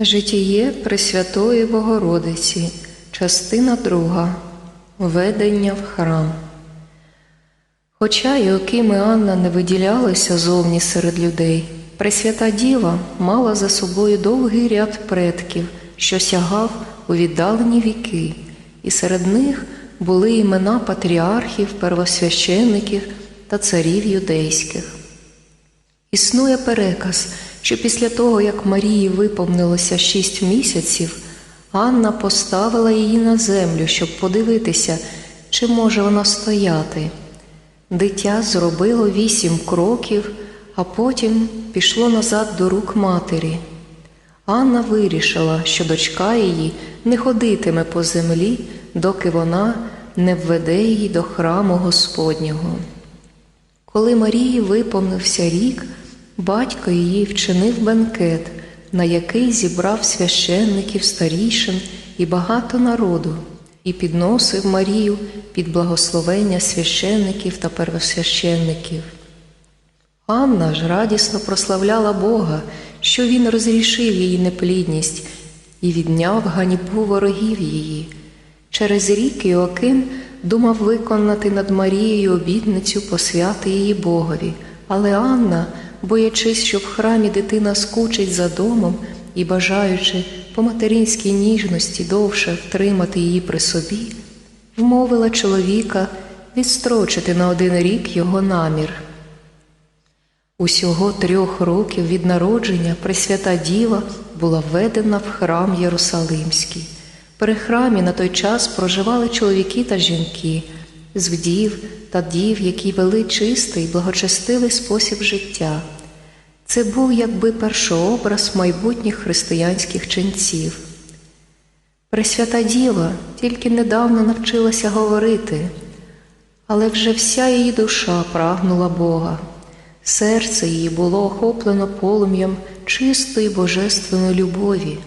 Житіє Пресвятої Богородиці, частина друга. Ведення в храм. Хоча Іоким і Анна не виділялися зовні серед людей, Пресвята Діва мала за собою довгий ряд предків, що сягав у віддалені віки, і серед них були імена патріархів, первосвященників та царів юдейських. Існує переказ, що після того, як Марії виповнилося шість місяців, Анна поставила її на землю, щоб подивитися, чи може вона стояти. Дитя зробило вісім кроків, а потім пішло назад до рук матері. Анна вирішила, що дочка її не ходитиме по землі, доки вона не введе її до храму Господнього. Коли Марії виповнився рік, батько її вчинив бенкет, на який зібрав священників, старішин і багато народу, і підносив Марію під благословення священників та первосвященників. Анна ж радісно прославляла Бога, що Він розрішив її неплідність і відняв ганьбу ворогів її. Через рік Іоаким думав виконати над Марією обітницю посвяти її Богові, але Анна, боячись, що в храмі дитина скучить за домом і бажаючи по материнській ніжності довше втримати її при собі, вмовила чоловіка відстрочити на один рік його намір. Усього трьох років від народження Пресвята Діва була введена в храм Єрусалимський. При храмі на той час проживали чоловіки та жінки, з вдів та дів, які вели чистий, благочестивий спосіб життя. Це був якби першообраз майбутніх християнських ченців. Пресвята Діва тільки недавно навчилася говорити, але вже вся її душа прагнула Бога. Серце її було охоплено полум'ям чистої божественної любові.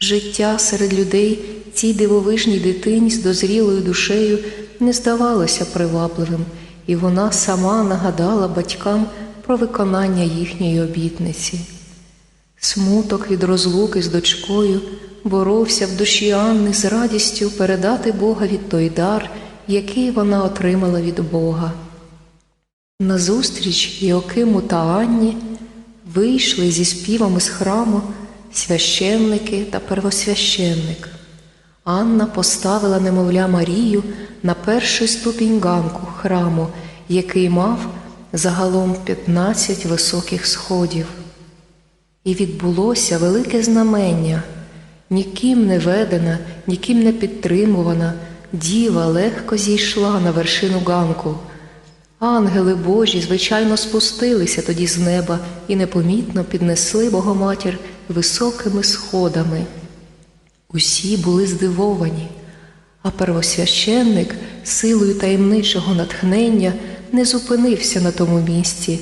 Життя серед людей цій дивовижній дитині з дозрілою душею не здавалося привабливим, і вона сама нагадала батькам про виконання їхньої обітниці. Смуток від розлуки з дочкою боровся в душі Анни з радістю передати Богові той дар, який вона отримала від Бога. Назустріч Іокиму та Анні вийшли зі співами з храму священники та первосвященник. Анна поставила немовля Марію на перший ступінь ганку храму, який мав загалом 15 високих сходів. І відбулося велике знамення, ніким не ведена, ніким не підтримувана, діва легко зійшла на вершину ганку. Ангели Божі, звичайно, спустилися тоді з неба і непомітно піднесли Богоматір високими сходами. Усі були здивовані, а первосвященник силою таємничого натхнення не зупинився на тому місці,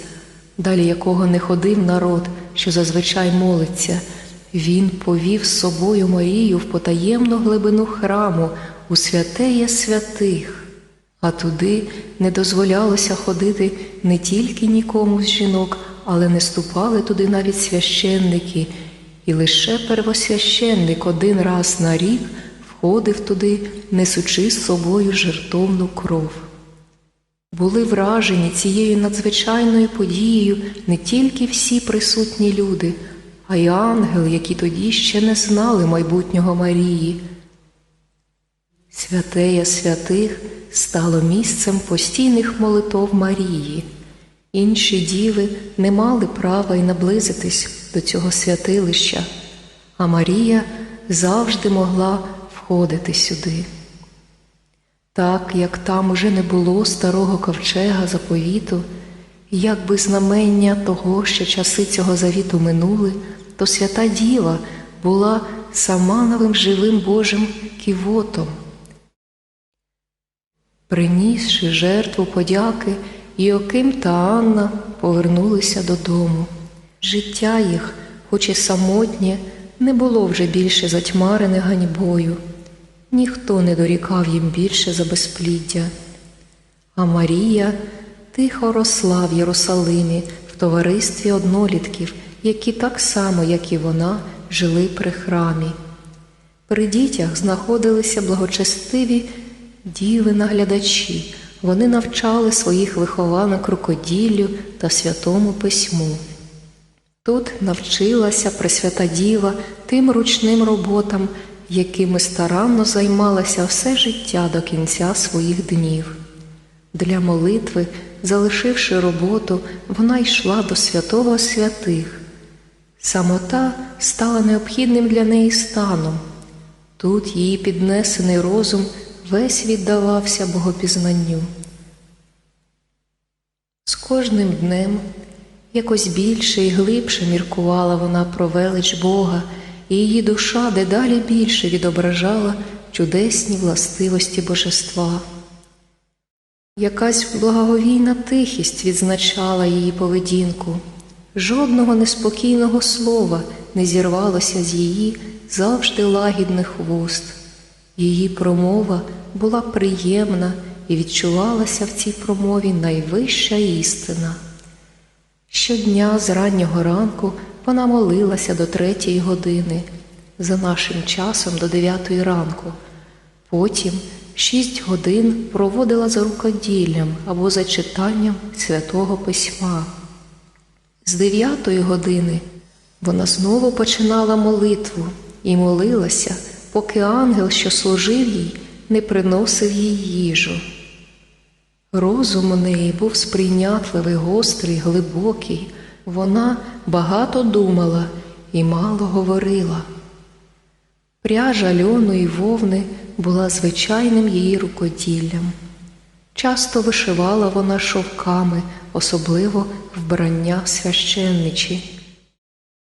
далі якого не ходив народ, що зазвичай молиться. Він повів з собою Марію в потаємну глибину храму у святеє святих. А туди не дозволялося ходити не тільки нікому з жінок, але не ступали туди навіть священники, і лише первосвященник один раз на рік входив туди, несучи з собою жертовну кров. Були вражені цією надзвичайною подією не тільки всі присутні люди, а й ангели, які тоді ще не знали майбутнього Марії. Святея святих стало місцем постійних молитов Марії. Інші діви не мали права й наблизитись до цього святилища, а Марія завжди могла входити сюди. Так як там уже не було старого ковчега заповіту, як би знамення того, що часи цього завіту минули, то свята Діва була сама новим живим Божим ківотом. Принісши жертву подяки, Іоким та Анна повернулися додому. Життя їх, хоч і самотнє, не було вже більше затьмарене ганьбою, ніхто не дорікав їм більше за безпліддя. А Марія тихо росла в Єрусалимі в товаристві однолітків, які так само, як і вона, жили при храмі. При дітях знаходилися благочестиві діви-наглядачі. Вони навчали своїх вихованок рукоділлю та святому письму. Тут навчилася Пресвята Діва тим ручним роботам, якими старанно займалася все життя до кінця своїх днів. Для молитви, залишивши роботу, вона йшла до святого святих. Самота стала необхідним для неї станом. Тут її піднесений розум весь віддавався богопізнанню. З кожним днем якось більше і глибше міркувала вона про велич Бога, і її душа дедалі більше відображала чудесні властивості божества. Якась благоговійна тихість відзначала її поведінку. Жодного неспокійного слова не зірвалося з її завжди лагідних вуст. Її промова була приємна і відчувалася в цій промові найвища істина. Щодня з раннього ранку вона молилася до третьої години, за нашим часом до дев'ятої ранку. Потім шість годин проводила за рукоділлям або за читанням святого письма. З дев'ятої години вона знову починала молитву і молилася, поки ангел, що служив їй, не приносив їй їжу. Розум у неї був сприйнятливий, гострий, глибокий. Вона багато думала і мало говорила. Пряжа льону і вовни була звичайним її рукоділлям. Часто вишивала вона шовками, особливо вбрання священничі.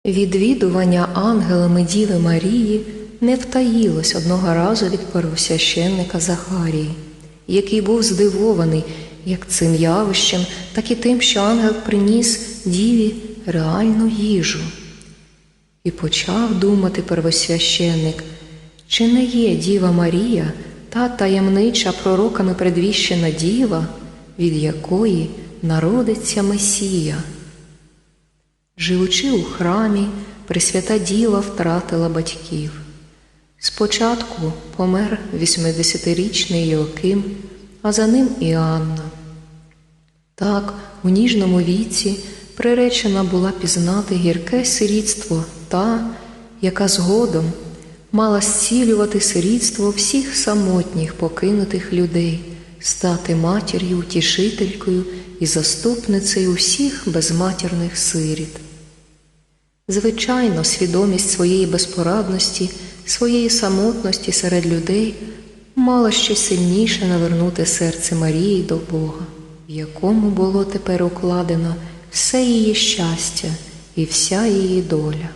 Відвідування ангелами Діви Марії не втаїлось одного разу від первосвященника Захарії, який був здивований як цим явищем, так і тим, що ангел приніс діві реальну їжу. І почав думати первосвященник, чи не є Діва Марія та таємнича пророками предвіщена діва, від якої народиться Месія. Живучи у храмі, Пресвята Діва втратила батьків. Спочатку помер 80-річний Йоаким, а за ним і Анна. Так, у ніжному віці приречена була пізнати гірке сирітство та, яка згодом мала зцілювати сирітство всіх самотніх покинутих людей, стати матір'ю, утішителькою і заступницею всіх безматірних сиріт. Звичайно, свідомість своєї безпорадності, своєї самотності серед людей мала ще сильніше навернути серце Марії до Бога, в якому було тепер укладено все її щастя і вся її доля.